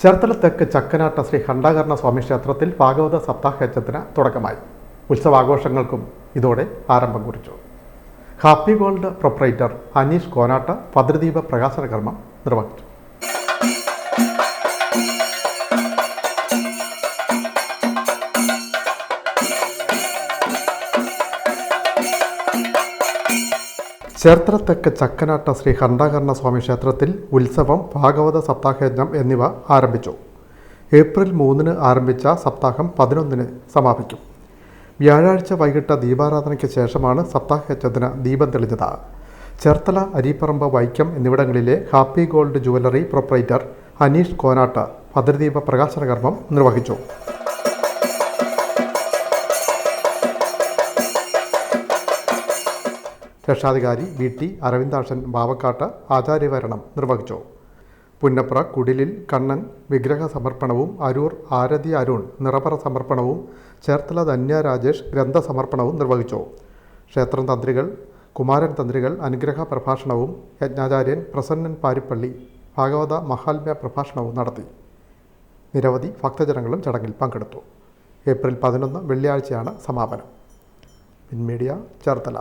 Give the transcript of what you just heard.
ചേർത്തല തെക്ക് ചക്കനാട്ട ശ്രീ ഖണ്ഡാകർണ സ്വാമി ക്ഷേത്രത്തിൽ ഭാഗവത സപ്താഹയജ്ഞത്തിന് തുടക്കമായി. ഉത്സവാഘോഷങ്ങൾക്കും ഇതോടെ ആരംഭം കുറിച്ചു. Happy gold proprietor Aneesh Konat ഭദ്രദീപ പ്രകാശന കർമ്മം നിർവഹിച്ചു. ചേർത്തല തെക്ക് ചക്കനാട്ട ശ്രീ ഖണ്ഡാകർണ സ്വാമി ക്ഷേത്രത്തിൽ ഉത്സവം ഭാഗവത സപ്താഹയജ്ഞം എന്നിവ ആരംഭിച്ചു. ഏപ്രിൽ മൂന്നിന് ആരംഭിച്ച സപ്താഹം പതിനൊന്നിന് സമാപിക്കും. വ്യാഴാഴ്ച വൈകിട്ട് ദീപാരാധനയ്ക്ക് ശേഷമാണ് സപ്താഹയജ്ഞത്തിന് ദീപം തെളിഞ്ഞത്. ചേർത്തല അരിപ്പറമ്പ് വൈക്കം എന്നിവിടങ്ങളിലെ happy gold jewellery proprietor Aneesh Konattu ഭദ്രദീപ പ്രകാശന കർമ്മം നിർവഹിച്ചു. രക്ഷാധികാരി വി ടി അരവിന്ദാക്ഷൻ ബാവക്കാട്ട് ആചാര്യവരണം നിർവഹിച്ചു. പുന്നപ്ര കുടിലിൽ കണ്ണൻ വിഗ്രഹ സമർപ്പണവും അരൂർ ആരതി അരുൺ നിറപറ സമർപ്പണവും ചേർത്തല ധന്യ രാജേഷ് ഗ്രന്ഥ സമർപ്പണവും നിർവഹിച്ചു. ക്ഷേത്രം തന്ത്രികൾ കുമാരൻ തന്ത്രികൾ അനുഗ്രഹ പ്രഭാഷണവും യജ്ഞാചാര്യൻ പ്രസന്നൻ പാരിപ്പള്ളി ഭാഗവത മഹാത്മ്യ പ്രഭാഷണവും നടത്തി. നിരവധി ഭക്തജനങ്ങളും ചടങ്ങിൽ പങ്കെടുത്തു. ഏപ്രിൽ പതിനൊന്ന് വെള്ളിയാഴ്ചയാണ് സമാപനം. പിൻമീഡിയ ചേർത്തല.